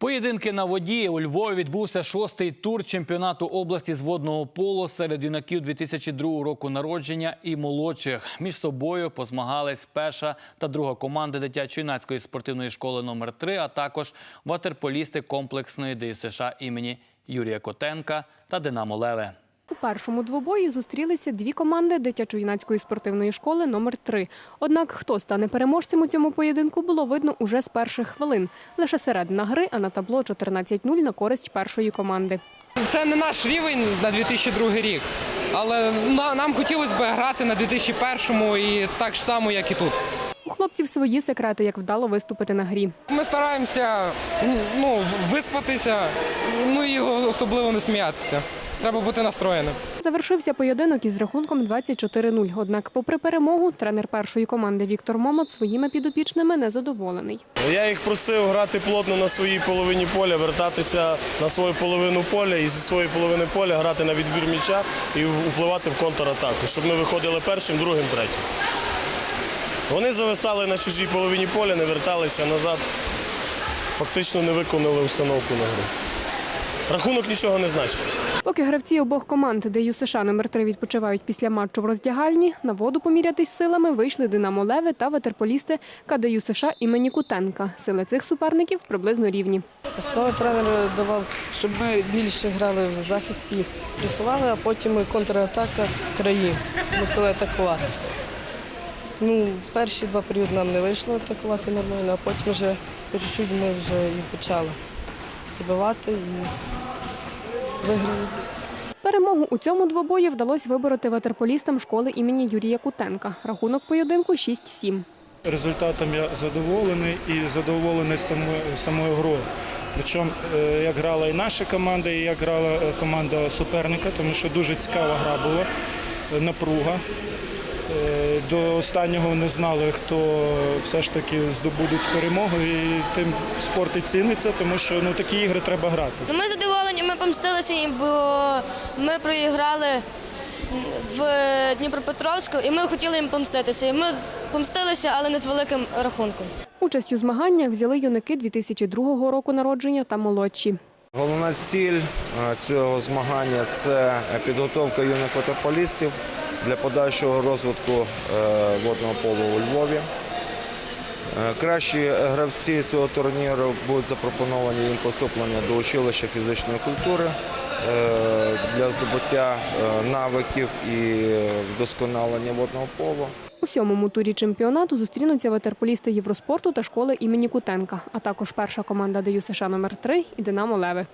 Поєдинки на воді у Львові відбувся шостий тур чемпіонату області з водного поло серед юнаків 2002 року народження і молодших. Між собою позмагались перша та друга команди дитячо-юнацької спортивної школи номер 3 а також ватерполісти комплексної ДСШ імені Юрія Котенка та Динамо Леве. Першому двобої зустрілися дві команди дитячо-юнацької спортивної школи номер 3 Однак хто стане переможцем у цьому поєдинку, було видно уже з перших хвилин. Лише середина гри, а на табло 14-0 на користь першої команди. Це не наш рівень на 2002 рік, але на- нам хотілося б грати на 2001 і так само, як і тут. Хлопців свої секрети, як вдало виступити на грі. Ми стараємося ну, виспатися, ну і особливо не сміятися. Треба бути настроєним. Завершився поєдинок із рахунком 24-0. Однак, попри перемогу, тренер першої команди Віктор Момот своїми підопічними незадоволений. Я їх просив грати плотно на своїй половині поля, вертатися на свою половину поля і зі своєї половини поля грати на відбір м'яча і впливати в контратаку, щоб ми виходили першим, другим, третім. Вони зависали на чужій половині поля, не верталися назад, фактично не виконали установку на гру. Рахунок нічого не значить. Поки гравці обох команд, де ЮСШ номер 3 відпочивають після матчу в роздягальні, на воду помірятись силами вийшли Динамо Леве та ветерполісти КДЮ США імені Кутенка. Сили цих суперників приблизно рівні. Основи тренер давав, щоб ми більше грали в захисті, їх пресували, а потім контратака краї. Мусили атакувати. Ну, перші два періоди нам не вийшло атакувати нормально, а потім вже по чуть-чуть ми вже і почали забивати і виграли. Перемогу у цьому двобої вдалося вибороти ветерполістам школи імені Юрія Кутенка. Рахунок поєдинку 6-7. Результатом я задоволений і задоволений самою, самою грою. Причому е, як грала і наша команда, і як грала е, команда суперника, тому що дуже цікава гра була, е, напруга. Е, До останнього не знали, хто все ж таки здобудуть перемогу, і тим спорт і ціниться, тому що ну, такі ігри треба грати. Ну, Ми задоволені, ми помстилися бо ми проіграли в Дніпропетровську і ми хотіли їм помститися. І ми помстилися, але не з великим рахунком. Участь у змаганнях взяли юнаки 2002 року народження та молодші. Головна ціль е, цього змагання це підготовка юних ватерполістів для подальшого розвитку е, водного полу у Львові. Е, Кращі гравці цього турніру будуть запропоновані їм поступлення до училища фізичної культури е, для здобуття навиків і вдосконалення водного полу. У сьомому турі чемпіонату зустрінуться ветерполісти Євроспорту та школи імені Кутенка, а також перша команда ДЮ США номер 3 і Динамо Леви.